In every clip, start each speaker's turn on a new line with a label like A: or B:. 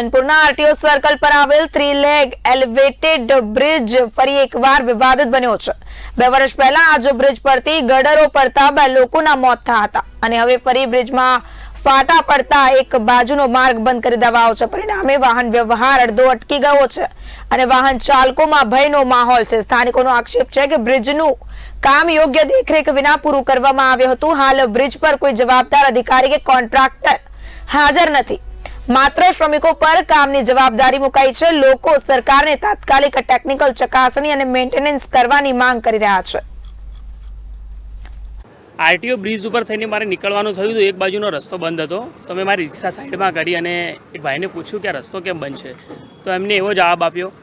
A: કાનપુરના RTO circle પર આવેલ three leg elevated bridge ફરી એકવાર વિવાદિત બન્યો છે. બે વર્ષ પહેલા આ બ્રિજ પરથી ગડરો પડતા બે લોકોના મોત થયા હતા અને હવે ફરી બ્રિજમાં ફાટા પડતા એક બાજુનો માર્ગ બંધ કરી દેવાયો છે. પરિણામે વાહન વ્યવહાર અડધો અટકી ગયો છે અને વાહન ચાલકોમાં ભયનો માહોલ છે. સ્થાનિકોનો આક્ષેપ છે કે બ્રિજનું કામ યોગ્ય દેખરેખ વિના પૂરું કરવામાં આવ્યું હતું. હાલ બ્રિજ પર કોઈ જવાબદાર અધિકારી કે કોન્ટ્રાક્ટર હાજર નથી. માત્ર શ્રમિકો પર કામની જવાબદારી મુકાઈ છે. લોકો સરકારને તાત્કાલિક ટેકનિકલ ચકાસણી અને મેન્ટેનન્સ કરવાની માંગ કરી રહ્યા છે.
B: આરટીઓ બ્રિજ ઉપર થઈને મારે નીકળવાનું થયું હતું એક બાજુનો રસ્તો બંધ હતો. તો મેં મારી રિક્ષા સાઈડમાં કરી અને એક ભાઈને પૂછ્યું કે આ રસ્તો કેમ બંધ છે? તો એમને એવો જવાબ આપ્યો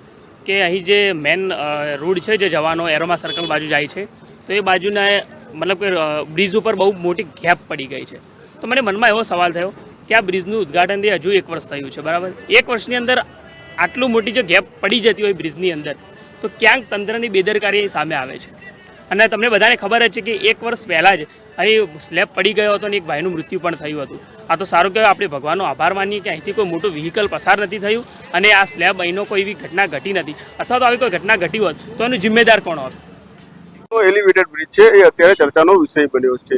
B: કે અહીં જે મેન રોડ છે જે જવાનો, એરોમા સર્કલ બાજુ જાય છે. તો એ બાજુના, મતલબ કે બ્રિજ ઉપર બહુ મોટી ગેપ પડી ગઈ છે. તો મને મનમાં એવો સવાલ થયો કે આ બ્રિજનું ઉદ્ઘાટનથી હજુ એક વર્ષ થયું છે, બરાબર? એક વર્ષની અંદર આટલું મોટી જો ગેપ પડી જતી હોય બ્રિજની અંદર, તો ક્યાંક તંત્રની બેદરકારી સામે આવે છે. અને તમને બધાને ખબર જ છે કે એક વર્ષ પહેલાં જ અહીં સ્લેબ પડી ગયો હતો અને એક ભાઈનું મૃત્યુ પણ થયું હતું. આ તો સારું કહેવાય, આપણે ભગવાનનો આભાર માનીએ કે અહીંથી કોઈ મોટું વ્હીકલ પસાર નથી થયું અને આ સ્લેબ અહીંનો કોઈ એવી ઘટના ઘટી નથી. અથવા તો આવી કોઈ ઘટના ઘટી હોત, તો એનો જિમ્મેદાર કોણ હોત?
C: એલિવેટેડ બ્રિજ છે, એ અત્યારે ચર્ચાનો વિષય બન્યો છે.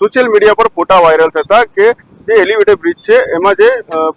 C: સોશિયલ મીડિયા પર ફોટા વાયરલ થતા કે જે એલિવેટેડ બ્રિજ છે, એમાં જે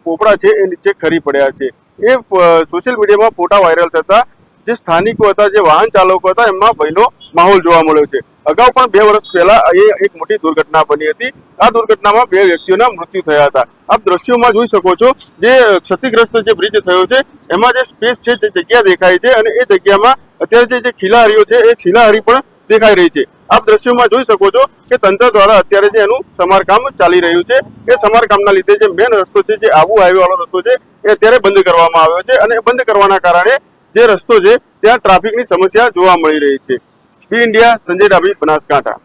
C: પોપડા છે એ નીચે ખરી પડ્યા છે. એ સોશિયલ મીડિયામાં ફોટા વાયરલ થતા, જે સ્થાનિકો હતા, જે વાહન ચાલકો હતા એમાં ભયનો માહોલ જોવા મળ્યો છે. અગાઉ પણ બે વર્ષ પહેલા એ એક મોટી દુર્ઘટના બની હતી. આ દુર્ઘટનામાં બે વ્યક્તિઓના મૃત્યુ થયા હતા. આપ દ્રશ્યોમાં જોઈ શકો છો, જે ક્ષતિગ્રસ્ત જે બ્રિજ થયો છે, એમાં જે સ્પેસ છે, જે જગ્યા દેખાય છે અને એ જગ્યામાં અત્યારે જે- જે ખીલાહારીઓ છે, એ ખીલાહારી પણ દેખાઈ રહી છે. આપ દ્રશ્યોમાં જોઈ શકો છો કે તંત્ર દ્વારા અત્યારે જે એનું સમારકામ ચાલી રહ્યું છે, એ સમારકામના લીધે જે મેન રસ્તો છે, જે આબુ હાઈવે વાળો રસ્તો છે, એ અત્યારે બંધ કરવામાં આવ્યો છે અને બંધ કરવાના કારણે જે રસ્તો છે, ત્યાં ટ્રાફિકની સમસ્યા જોવા મળી રહી છે. બી ઇન્ડિયા, સંજય ડાબી બનાસકાંઠા.